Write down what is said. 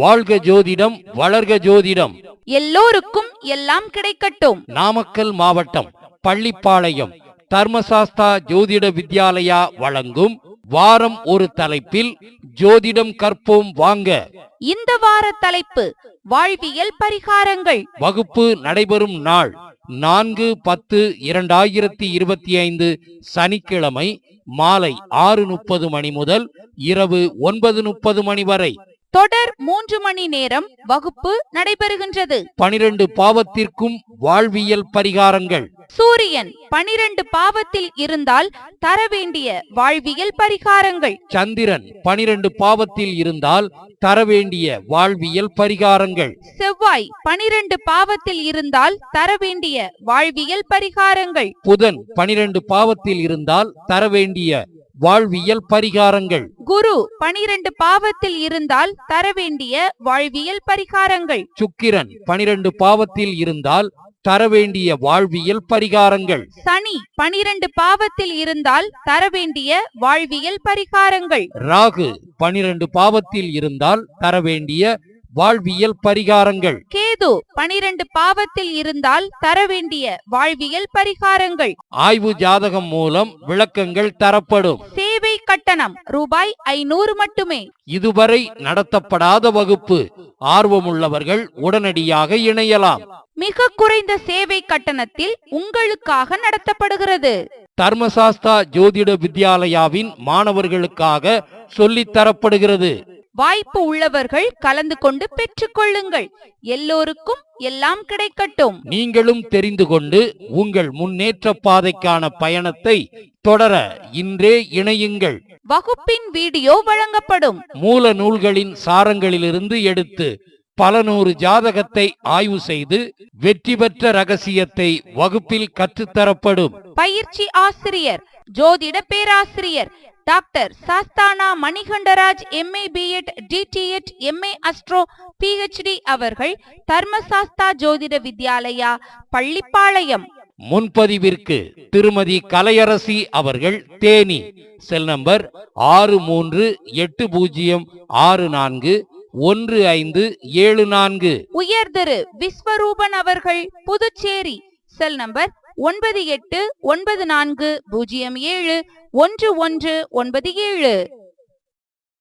வாழ்க ஜோதிடம் வளர்க ஜோதிடம். எல்லோருக்கும் எல்லாம் கிடைக்கட்டும். நாமக்கல் மாவட்டம் பள்ளிப்பாளையம் தர்மசாஸ்தா ஜோதிட வித்யாலயா வழங்கும் வாரம் ஒரு தலைப்பில் ஜோதிடம் கற்போம் வாங்க. இந்த வார தலைப்பு வாழ்வியல் பரிகாரங்கள். வகுப்பு நடைபெறும் நாள் நான்கு பத்து இரண்டாயிரத்தி இருபத்தி ஐந்து சனிக்கிழமை மாலை ஆறு முப்பது மணி முதல் இரவு ஒன்பது முப்பது மணி வரை. தொடர் மூன்று மணி நேரம் வகுப்பு நடைபெறுகின்றது. பனிரெண்டு பாவத்திற்கும் வாழ்வியல் பரிகாரங்கள். சூரியன் பனிரெண்டு பாவத்தில் இருந்தால் தர வேண்டிய வாழ்வியல் பரிகாரங்கள். சந்திரன் பனிரெண்டு பாவத்தில் இருந்தால் தர வேண்டிய வாழ்வியல் பரிகாரங்கள். செவ்வாய் பனிரெண்டு பாவத்தில் இருந்தால் தர வேண்டிய வாழ்வியல் பரிகாரங்கள். புதன் பனிரெண்டு பாவத்தில் இருந்தால் தர வேண்டிய வாழ்வியல் பரிகாரங்கள். குரு பனிரெண்டு பாவத்தில் இருந்தால் தர வேண்டிய வாழ்வியல் பரிகாரங்கள். சுக்கிரன் பனிரெண்டு பாவத்தில் இருந்தால் தர வேண்டிய வாழ்வியல் பரிகாரங்கள். சனி பனிரெண்டு பாவத்தில் இருந்தால் தர வேண்டிய வாழ்வியல் பரிகாரங்கள். ராகு பனிரெண்டு பாவத்தில் இருந்தால் தர வேண்டிய வாழ்வியல் பரிகாரங்கள். கேது பனிரெண்டு பாவத்தில் இருந்தால் தர வேண்டிய வாழ்வியல் பரிகாரங்கள். ஆய்வு ஜாதகம் மூலம் விளக்கங்கள் தரப்படும். சேவை கட்டணம் ரூபாய் ஐநூறு மட்டுமே. இதுவரை நடத்தப்படாத வகுப்பு. ஆர்வமுள்ளவர்கள் உடனடியாக இணையலாம். மிக குறைந்த சேவை கட்டணத்தில் உங்களுக்காக நடத்தப்படுகிறது. தர்மசாஸ்தா ஜோதிட வித்யாலயாவின் மாணவர்களுக்காக சொல்லித் தரப்படுகிறது. வாய்ப்பு உள்ளவர்கள் கலந்து கொண்டு பெற்றுக்கொள்ளுங்கள். எல்லோருக்கும் எல்லாம் கிடைக்கட்டும். நீங்களும் தெரிந்து கொண்டு உங்கள் முன்னேற்ற பாதைக்கான பயணத்தை தொடர இன்றே இணையுங்கள். வகுப்பின் வீடியோ வழங்கப்படும். மூல நூல்களின் சாரங்களிலிருந்து எடுத்து பல நூறு ஜாதகத்தை ஆய்வு செய்து வெற்றி பெற்ற ரகசியத்தை வகுப்பில் கற்றுத்தரப்படும். பயிற்சி ஆசிரியர் ஜோதிட பேராசிரியர் doctor Sasthana Manikandaraj MA BEd DTEd MA astro PhD அவர்கள் தர்மசாஸ்தா ஜோதிட வித்யாலயா பள்ளிப்பாளையம். முன்பதிவிற்கு திருமதி கலையரசி அவர்கள் தேனி. செல் நம்பர் ஆறு மூன்று எட்டு பூஜ்ஜியம் ஆறு நான்கு ஒன்று ஐந்து ஏழு நான்கு. உயர்திரு விஸ்வரூபன் அவர்கள் புதுச்சேரி. செல் நம்பர் ஒன்பது எட்டு ஒன்பது நான்கு பூஜ்ஜியம் ஏழு ஒன்று ஒன்று ஒன்பது ஏழு.